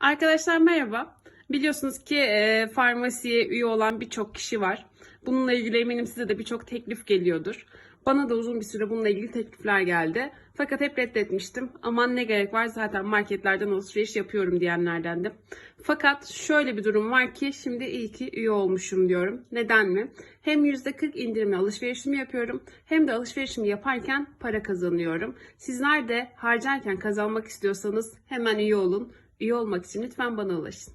Arkadaşlar merhaba. Biliyorsunuz ki e, farmasiye üye olan birçok kişi var. Bununla ilgili eminim size de birçok teklif geliyordur. Bana da uzun bir süre bununla ilgili teklifler geldi. Fakat hep reddetmiştim. Aman ne gerek var zaten marketlerden alışveriş yapıyorum diyenlerdendim. Fakat şöyle bir durum var ki şimdi iyi ki üye olmuşum diyorum. Neden mi? Hem %40 indirimli alışverişimi yapıyorum hem de alışverişimi yaparken para kazanıyorum. Sizler de harcarken kazanmak istiyorsanız hemen üye olun. Üye olmak için lütfen bana ulaşın.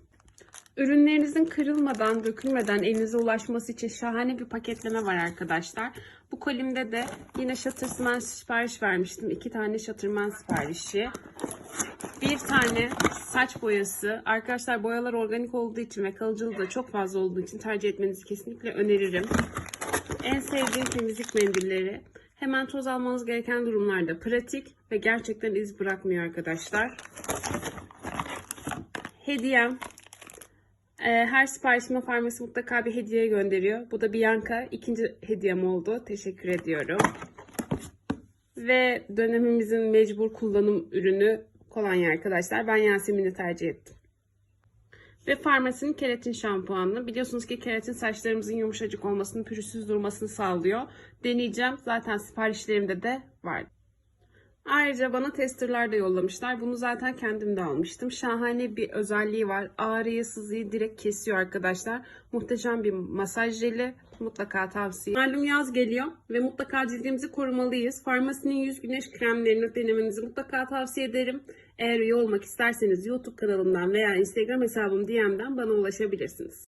Ürünlerinizin kırılmadan, dökülmeden elinize ulaşması için şahane bir paketleme var arkadaşlar. Bu kolimde de yine Shutterman sipariş vermiştim. İki tane Shutterman siparişi. Bir tane saç boyası. Arkadaşlar boyalar organik olduğu için ve kalıcılığı da çok fazla olduğu için tercih etmenizi kesinlikle öneririm. En sevdiğim temizlik mendilleri. Hemen toz almanız gereken durumlarda pratik ve gerçekten iz bırakmıyor arkadaşlar. Hediyem ee, her siparişime farmasi mutlaka bir hediye gönderiyor. Bu da Bianca. ikinci hediyem oldu. Teşekkür ediyorum. Ve dönemimizin mecbur kullanım ürünü kolonya arkadaşlar. Ben Yasemin'i tercih ettim. Ve farmasinin keratin şampuanı. Biliyorsunuz ki keratin saçlarımızın yumuşacık olmasını, pürüzsüz durmasını sağlıyor. Deneyeceğim. Zaten siparişlerimde de var. Ayrıca bana testerler de yollamışlar. Bunu zaten kendim de almıştım. Şahane bir özelliği var. Ağrıyı, sızıyı direkt kesiyor arkadaşlar. Muhteşem bir masaj jeli. Mutlaka tavsiye. Malum yaz geliyor ve mutlaka cildimizi korumalıyız. Farmasinin yüz güneş kremlerini denemenizi mutlaka tavsiye ederim. Eğer üye olmak isterseniz YouTube kanalımdan veya Instagram hesabım DM'den bana ulaşabilirsiniz.